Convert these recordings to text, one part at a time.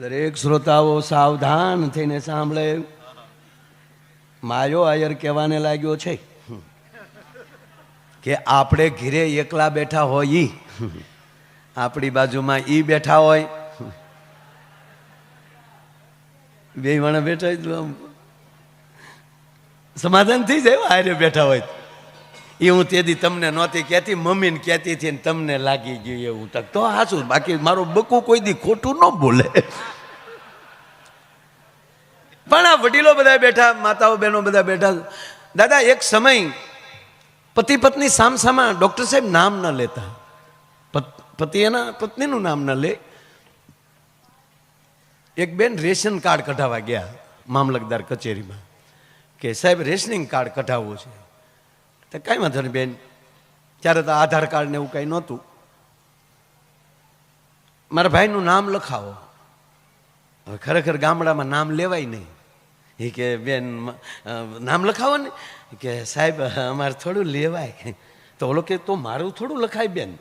દરેક શ્રોતાઓ સાવધાન થઈને સાંભળે. માયો આયર કહેવાને લાગ્યો છે. કે આપણે ઘીરે એકલા બેઠા હોય. ઈ આપણી બાજુમાં ઈ બેઠા હોય. બે માણસ બેઠા સમાધાન થઈ જાય આયરે બેઠા હોય એ હું તેથી તમને નહોતી કહેતી, મમ્મીને કહેતી હતી ને તમને લાગી ગયું એવું. તક તો હાસું બાકી મારું બકું કોઈ દી ખોટું ન બોલે. પણ આ વડીલો બધા બેઠા, માતાઓ બહેનો બધા બેઠા, દાદા, એક સમય પતિ પત્ની સામસામા ડૉક્ટર સાહેબ નામ ન લેતા. પતિ એના પત્નીનું નામ ન લે. એક બેન રેશન કાર્ડ કઢાવવા ગયા, મામલતદાર કચેરીમાં. કે સાહેબ, રેશનિંગ કાર્ડ કઢાવવું છે. તો કાંઈ વાંધો નહીં બેન. ત્યારે તો આધાર કાર્ડ ને એવું કાંઈ નહોતું. મારા ભાઈનું નામ લખાવો. હવે ખરેખર ગામડામાં નામ લેવાય નહીં. એ કે બેન નામ લખાવો ને? કે સાહેબ, અમારે થોડું લેવાય. તો ઓલો કે, તો મારું થોડું લખાય બેન.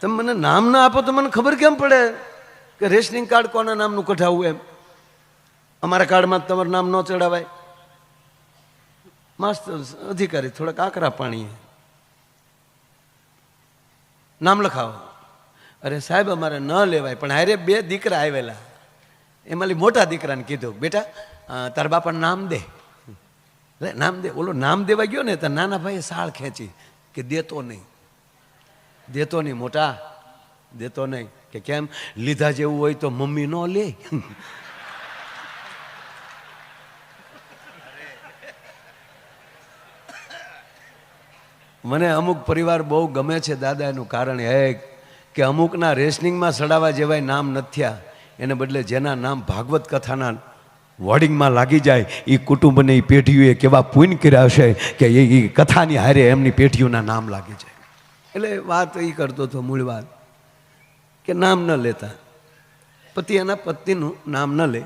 તમે મને નામ ના આપો તો મને ખબર કેમ પડે? કે રેશનિંગ કાર્ડ કોના નામનું કઢાવવું એમ? અમારા કાર્ડમાં તમારું નામ ન ચડાવાય. માસ્તર અધિકારી, થોડાક આકરા પાણીએ. નામ લખાવો. અરે સાહેબ, અમારે ન લેવાય, પણ હારે બે દીકરા આવેલા. એમાં મોટા દીકરાને કીધું, બેટા તાર બાપાનું નામ દે. નામ દે? ઓલો નામ દેવા ગયો ને, તો નાના ભાઈએ સાળ ખેંચી કે દેતો નહીં. દેતો નહીં, મોટા, દેતો નહીં. કે કેમ? લીધા જેવું હોય તો મમ્મી ન લે. મને અમુક પરિવાર બહુ ગમે છે દાદા એનું કારણ એ કે અમુકના રેસનિંગમાં સડાવા જેવાય નામ નથ્યા. એને બદલે જેના નામ ભાગવત કથાના વોર્ડિંગમાં લાગી જાય એ કુટુંબને એ પેઢીઓએ કેવા પૂન કર્યા છે કે એ એ કથાની હારે એમની પેઢીઓના નામ લાગી જાય. એટલે વાત એ કરતો હતો મૂળ વાત કે નામ ન લેતા. પતિ એના પત્નીનું નામ ન લે.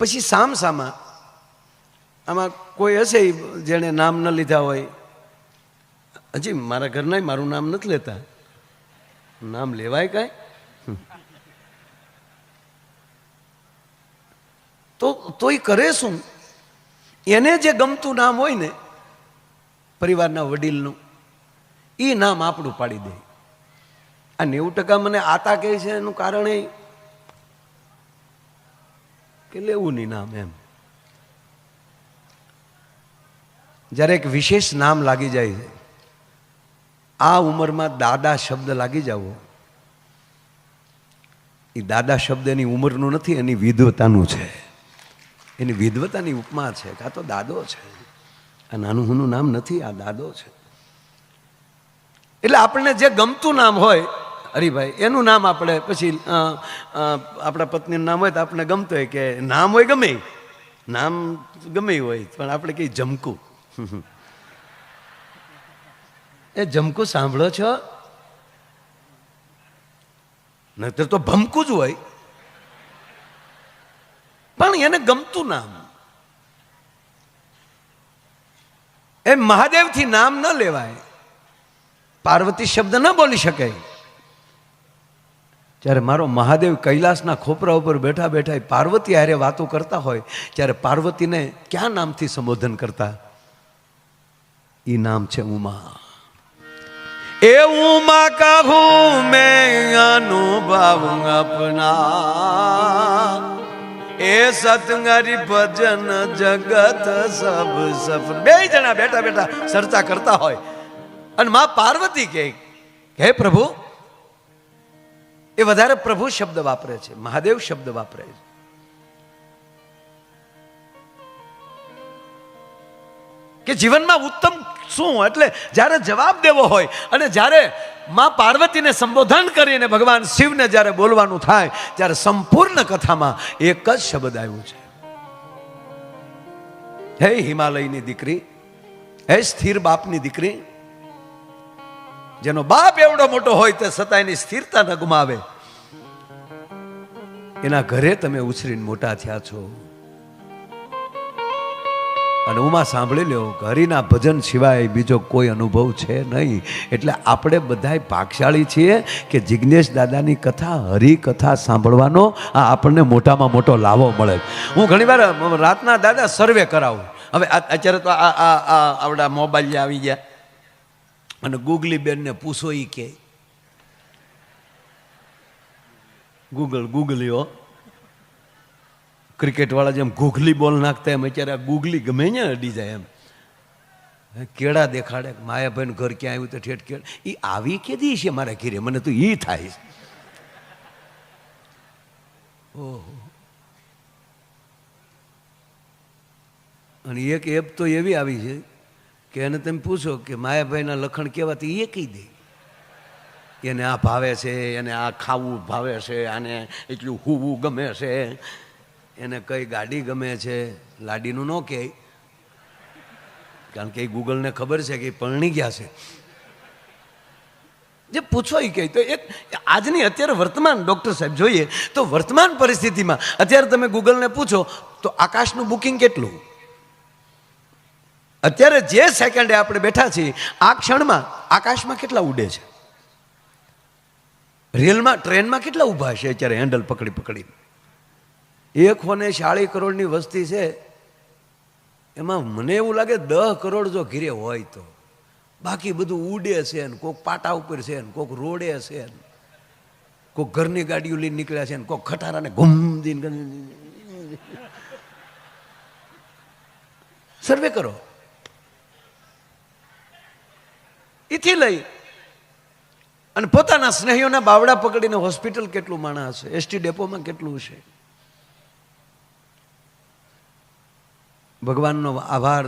પછી સામ સામા આમાં કોઈ હશે જેણે નામ ન લીધા હોય? હજી મારા ઘરના મારું નામ નથી લેતા. નામ લેવાય કાંઈ? તો, તોય કરે શું? એને જે ગમતું નામ હોય ને, પરિવારના વડીલનું એ નામ આપણું પાડી દે. આ નેવું ટકા મને આતા કહે છે, એનું કારણ એ કે લેવું નહીં નામ એમ. જ્યારે એક વિશેષ નામ લાગી જાય છે આ ઉંમરમાં દાદા શબ્દ લાગી જાવો. એ દાદા શબ્દ એની ઉંમરનું નથી, એની વિદ્વતાનું છે. એની વિદ્વતાની ઉપમા છે કાં તો દાદો છે. આ નાનું હુનું નામ નથી, આ દાદો છે. એટલે આપણને જે ગમતું નામ હોય હરિભાઈ એનું નામ આપણે પછી આપણા પત્નીનું નામ હોય તો આપણે ગમતું હોય કે નામ હોય ગમે. નામ ગમે હોય, પણ આપણે કંઈ જમકું. એ જમકું સાંભળો છો? નહીતર તો ભમકું જ હોય. પણ એને ગમતું નામ. એ મહાદેવથી નામ ન લેવાય. પાર્વતી શબ્દ ન બોલી શકાય. જ્યારે મારો મહાદેવ કૈલાસના ખોપરા ઉપર બેઠા બેઠા પાર્વતી હારે વાતો કરતા હોય, ત્યારે પાર્વતીને ક્યાં નામથી સંબોધન કરતા? એ નામ છે ઉમા. એ માં કહું મેં અનુભવ અપના એ સતંગરી ભજન જગત સબ સફર બે જણા બેઠા બેઠા ચર્ચા કરતા હોય. અને માં પાર્વતી કહે, હે પ્રભુ, એ વધારે પ્રભુ શબ્દ વાપરે છે, મહાદેવ શબ્દ વાપરે છે. કે જીવનમાં ઉત્તમ શું? એટલે જ્યારે જવાબ દેવો હોય અને જ્યારે માં પાર્વતીને સંબોધન કરીને ભગવાન શિવને જ્યારે બોલવાનું થાય, ત્યારે સંપૂર્ણ કથામાં એક જ શબ્દ આવ્યું છે. હે હિમાલયની દીકરી, હે સ્થિર બાપની દીકરી, જેનો બાપ એવડો મોટો હોય તે છતાં એની સ્થિરતા ન ગુમાવે. એના ઘરે તમે ઉછરીને મોટા થયા છો. અને ઉમાં સાંભળી લ્યો હરિના ભજન સિવાય બીજો કોઈ અનુભવ છે નહીં. એટલે આપણે બધાય ભાગશાળી છીએ કે જિજ્ઞેશ દાદાની કથા, હરિકથા સાંભળવાનો આ આપણને મોટામાં મોટો લાવો મળે. હું ઘણીવાર રાતના દાદા સર્વે કરાવું. હવે અત્યારે તો આ આ આ, આવડા મોબાઈલ આવી ગયા. અને ગૂગલી બેનને પૂછો એ કે. ગૂગલ ગૂગલીઓ ક્રિકેટવાળા જેમ ઘૂઘલી બોલ નાખતા એમ, અત્યારે આ ગુગલી ગમે ને અડી જાય એમ. કેળા દેખાડે, માયાભાઈનું ઘર ક્યાં આવ્યું તો ઠેઠ કેળ. એ આવી કેદી છે મારા ઘીરે? મને તો એ થાય. ઓહો. અને એક એપ તો એવી આવી છે કે એને તમે પૂછો કે માયાભાઈના લખણ કેવા તો એ કહી દે. એને આ ભાવે છે, એને આ ખાવું ભાવે છે, આને એટલું હુવું ગમે છે. એને કઈ ગાડી ગમે છે, લાડીનું ન કહે. કારણ કે એ ગૂગલને ખબર છે કે એ પરણી ગયા છે. જે પૂછો એ કહે. તો એક, આજની અત્યારે વર્તમાન ડૉક્ટર સાહેબ જોઈએ, તો વર્તમાન પરિસ્થિતિમાં અત્યારે તમે ગૂગલને પૂછો, તો આકાશનું બુકિંગ કેટલું? અત્યારે જે સેકન્ડે આપણે બેઠા છીએ, આ ક્ષણમાં આકાશમાં કેટલા ઉડે છે? રેલમાં, ટ્રેનમાં કેટલા ઊભા છે અત્યારે હેન્ડલ પકડી પકડી? એક હોને ચાળી કરોડની વસ્તી છે, એમાં મને એવું લાગે દહ કરોડ જો ઘીરે હોય તો. બાકી બધું ઉડે છે ને, કોક પાટા ઉપર છે ને, કોક રોડે છે ને, કોક ઘરની ગાડીઓ લઈને નીકળ્યા છે ને, કોક ખટારાને ઘૂમ દઈને સર્વે કરો. એથી લઈ અને પોતાના સ્નેહીઓના બાવડા પકડીને હોસ્પિટલ કેટલું માણસ હશે? એસટી ડેપોમાં કેટલું છે? ભગવાનનો આભાર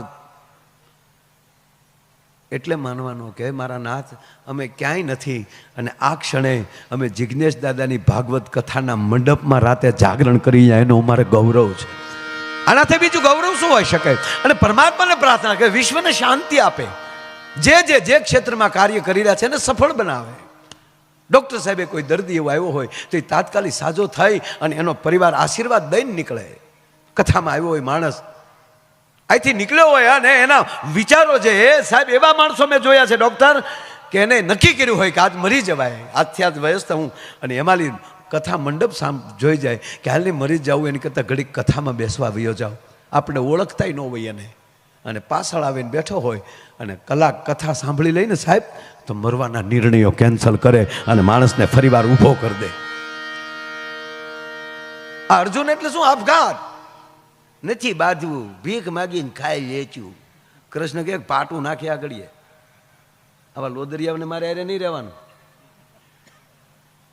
એટલે માનવાનો કે મારા નાથ, અમે ક્યાંય નથી. અને આ ક્ષણે અમે જિજ્ઞેશ દાદાની ભાગવત કથાના મંડપમાં રાતે જાગરણ કરી એનો અમારે ગૌરવ છે. આનાથી બીજું ગૌરવ શું હોઈ શકે? અને પરમાત્માને પ્રાર્થના કે વિશ્વને શાંતિ આપે. જે જે જે ક્ષેત્રમાં કાર્ય કરી રહ્યા છે એને સફળ બનાવે. ડૉક્ટર સાહેબે કોઈ દર્દી એવો આવ્યો હોય તો એ તાત્કાલિક સાજો થઈ અને એનો પરિવાર આશીર્વાદ દઈને નીકળે. કથામાં આવ્યો હોય માણસ અહીંથી નીકળ્યો હોય અને એના વિચારો છે એ સાહેબ એવા માણસો મેં જોયા છે, ડૉક્ટર, કે એને નક્કી કર્યું હોય કે આજ મરી જવાય, આજથી આજ વયસ્ત હું. અને એમાંની કથા મંડપ સામ જોઈ જાય કે હાલની મરી જવું એની કરતાં ઘડીક કથામાં બેસવા વયો જાઓ આપણે ઓળખતાય ન હોય એને. અને પાછળ આવીને બેઠો હોય અને કલાક કથા સાંભળી લઈને સાહેબ, તો મરવાના નિર્ણયો કેન્સલ કરે અને માણસને ફરીવાર ઊભો કરી દે. આ અર્જુન એટલે શું? આપઘાત. નથી બાંધવું ભીખ માગીને ખાઈ વેચ્યું કૃષ્ણ કે પાટું નાખી આગળીએ આવા લોદરિયાને મારે અરે નહીં રહેવાનું.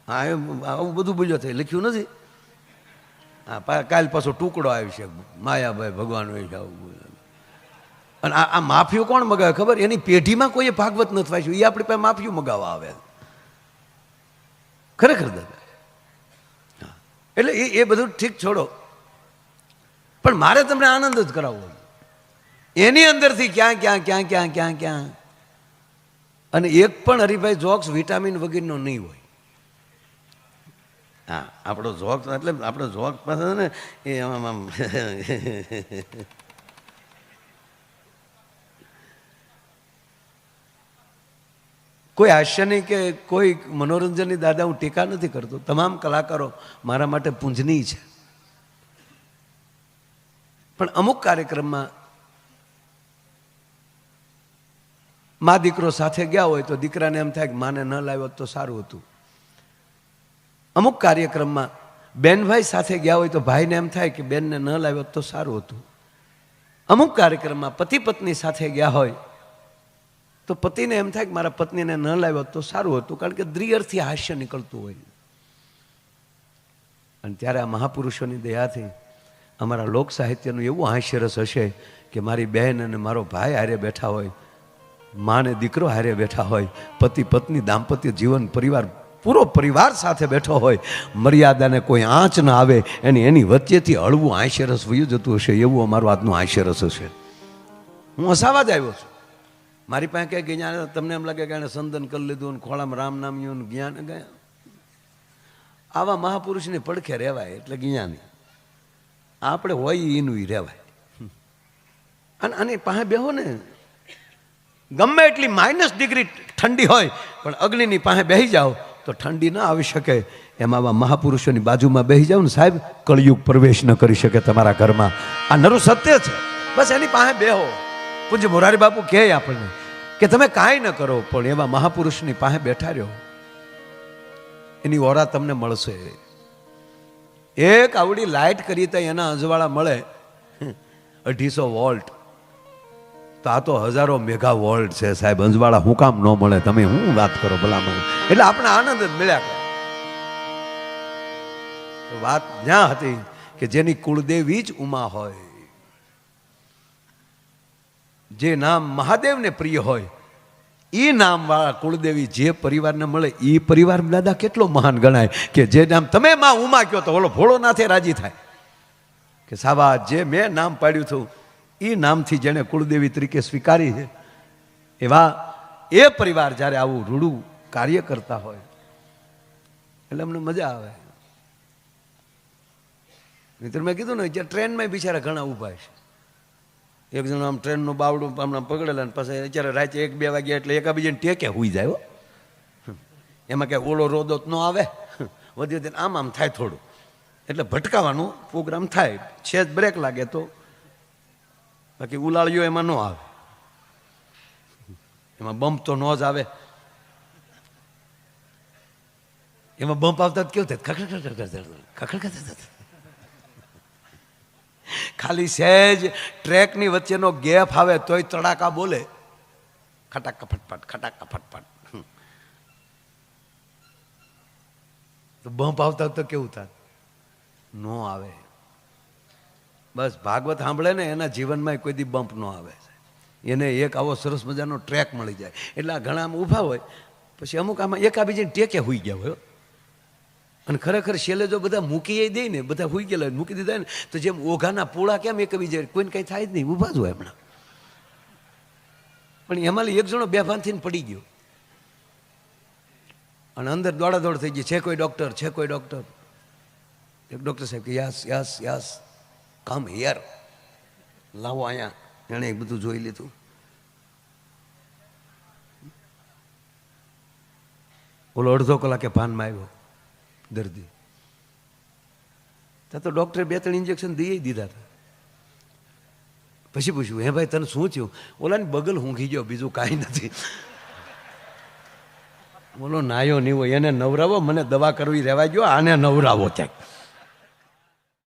હા, એમ, આવું બધું બોલ્યો થઈ લખ્યું નથી? હા કાલ પાછો ટુકડો આવશે. માયાભાઈ ભગવાન હોય છે અને આ માફિયું કોણ મગાવે ખબર? એની પેઢીમાં કોઈએ ભાગવત નથી વાંચ્યું એ આપણી પાસે માફિયું મગાવવા આવે ખરેખર દાદા. એટલે એ બધું ઠીક છોડો. પણ મારે તમને આનંદ જ કરાવવો એની અંદરથી ક્યાં ક્યાં ક્યાં ક્યાં ક્યાં ક્યાં? અને એક પણ હરિભાઈ જોક્સ વિટામિન વગેરેનો નહીં હોય. હા, આપણો જોક્સ એટલે આપણો જોક્સ પાસે ને, એ આમ આમ કોઈ હાસ્યની કે કોઈ મનોરંજનની દાદા, હું ટીકા નથી કરતો. તમામ કલાકારો મારા માટે પૂંજની છે. પણ અમુક કાર્યક્રમમાં મા દીકરો સાથે ગયા હોય તો દીકરાને એમ થાય કે માને ન લાવ્યો તો સારું હતું. અમુક કાર્યક્રમમાં બેનભાઈ સાથે ગયા હોય તો ભાઈને એમ થાય કે બેનને ન લાવ્યો તો સારું હતું. અમુક કાર્યક્રમમાં પતિ પત્ની સાથે ગયા હોય તો પતિને એમ થાય કે મારા પત્નીને ન લાવ્યો તો સારું હતું, કારણ કે દ્રિયરથી હાસ્ય નીકળતું હોય. અને ત્યારે આ મહાપુરુષોની દયાથી અમારા લોક સાહિત્યનું એવું હાસ્યરસ હશે કે મારી બહેન અને મારો ભાઈ હારે બેઠા હોય માને દીકરો હારે બેઠા હોય, પતિ પત્ની દાંપત્ય જીવન પરિવાર પૂરો પરિવાર સાથે બેઠો હોય, મર્યાદાને કોઈ આંચ ના આવે, એની એની વચ્ચેથી હળવું હાસ્યરસ વયું જતું હશે, એવું અમારું આજનું હાસ્યરસ હશે. હું હસાવા જ આવ્યો છું. મારી પાસે કંઈક જ્ઞાન તમને એમ લાગે કે એણે સંદન કરી લીધું ને ખોળામાં રામ નામ્યું જ્ઞાન. ગયા આવા મહાપુરુષને પડખે રહેવાય એટલે જ્ઞાની. આપણે હોય એનું ઈ રહેવાય. અને આની પાસે બેહો ને. ગમે એટલી માઇનસ ડિગ્રી ઠંડી હોય, પણ અગ્નિની પાસે બેસી જાઓ, તો ઠંડી ના આવી શકે. એમાં આવા મહાપુરુષોની બાજુમાં બેસી જાઓ ને સાહેબ, કળિયુગ પ્રવેશ ન કરી શકે તમારા ઘરમાં. આ નરું સત્ય છે. બસ એની પાસે બેહો. પૂજ્ય મોરારી બાપુ કહે આપણને કે તમે કાંઈ ન કરો, પણ એવા મહાપુરુષની પાસે બેઠા રહ્યો એની ઓરા તમને મળશે. એક આવડી લાઇટ કરી તો એના અજવાળા મળે. અઢીસો વોલ્ટ. તો આ તો હજારો મેગા વોલ્ટ છે સાહેબ, અંજવાળા હું કામ ન મળે, તમે હું વાત કરો ભલામણ? એટલે આપણે આનંદ જ મળ્યા વાત જ્યાં હતી કે જેની કુળદેવી જ ઉમા હોય. જે નામ મહાદેવને પ્રિય હોય. એ નામવાળા કુળદેવી જે પરિવારને મળે એ પરિવાર દાદા કેટલો મહાન ગણાય કે જે નામ તમે માં ઉમા કહો તો ઓલો ભોળો નાથે રાજી થાય. કે સાબા, જે મેં નામ પાડ્યું હતું એ નામથી જેણે કુળદેવી તરીકે સ્વીકારી છે. એવા એ પરિવાર જ્યારે આવું રૂડું કાર્ય કરતા હોય, એટલે અમને મજા આવે. મિત્ર, મેં કીધું ને, જે ટ્રેનમાં બિચારા ઘણા ઊભા છે. એક જણ આમ ટ્રેનનું બાવડું હમણાં પકડેલા ને પછી અત્યારે રાતે એક બે વાગ્યા એટલે એકાબીજાને ટેકે હુઈ જાય એમાં કે ઓલો રોદો ન આવે. વધી વધી આમ આમ થાય થોડું. એટલે ભટકાવાનું પ્રોગ્રામ થાય. છે જ બ્રેક લાગે તો બાકી ઉલાળ્યો એમાં ન આવે. એમાં બમ્પ તો ન જ આવે. એમાં બમ્પ આવતા કેવું થાય? ખખડ ખખડ ખખડ ખખડ ખાલી સહેજ ટ્રેકની વચ્ચેનો ગેપ આવે તોય તડાકા બોલે. ખટાકા ફટફટ ખટાકા ફટફટ. તો બમ્પ આવતા તો કેવું થાય નો આવે. બસ ભાગવત સાંભળે ને એના જીવનમાં કોઈ દી બમ્પ ન આવે. એને એક આવો સરસ મજાનો ટ્રેક મળી જાય. એટલે ઘણા આમ ઊભા હોય, પછી અમુક આમાં એકાબીજીને ટેકે હોઈ ગયા હોય. અને ખરેખર છેલ્લે જો બધા મૂકી દે ને, બધા હોઈ ગયેલા મૂકી દીધા ને, તો જેમ ઓઘાના પૂળા કેમ એકબીજા કોઈને કંઈ થાય જ નહીં, ઊભા જ હોય હમણાં. પણ એમાં એક જણો બેભાન થઈને પડી ગયો. અને અંદર દોડા દોડ થઈ ગઈ. છે કોઈ ડૉક્ટર? છે કોઈ ડૉક્ટર? એક ડૉક્ટર સાહેબ કે, yes yes yes come here લાવો અહીંયા. એણે બધું જોઈ લીધું. ઓલો અડધો કલાકે ભાનમાં આવ્યો. દર્દી. ત્યાં તો ડૉક્ટરે બે ત્રણ ઇન્જેક્શન દઈ દીધા હતા. પછી પૂછ્યું, હે ભાઈ, તને શું થયું? ઓલાને બગલ ઊંઘી ગયો, બીજું કાંઈ નથી. બોલો, નાયો હોય એને નવરાવો, મને દવા કરવી રહેવા ગયો આને નવરાવો ક્યાંક.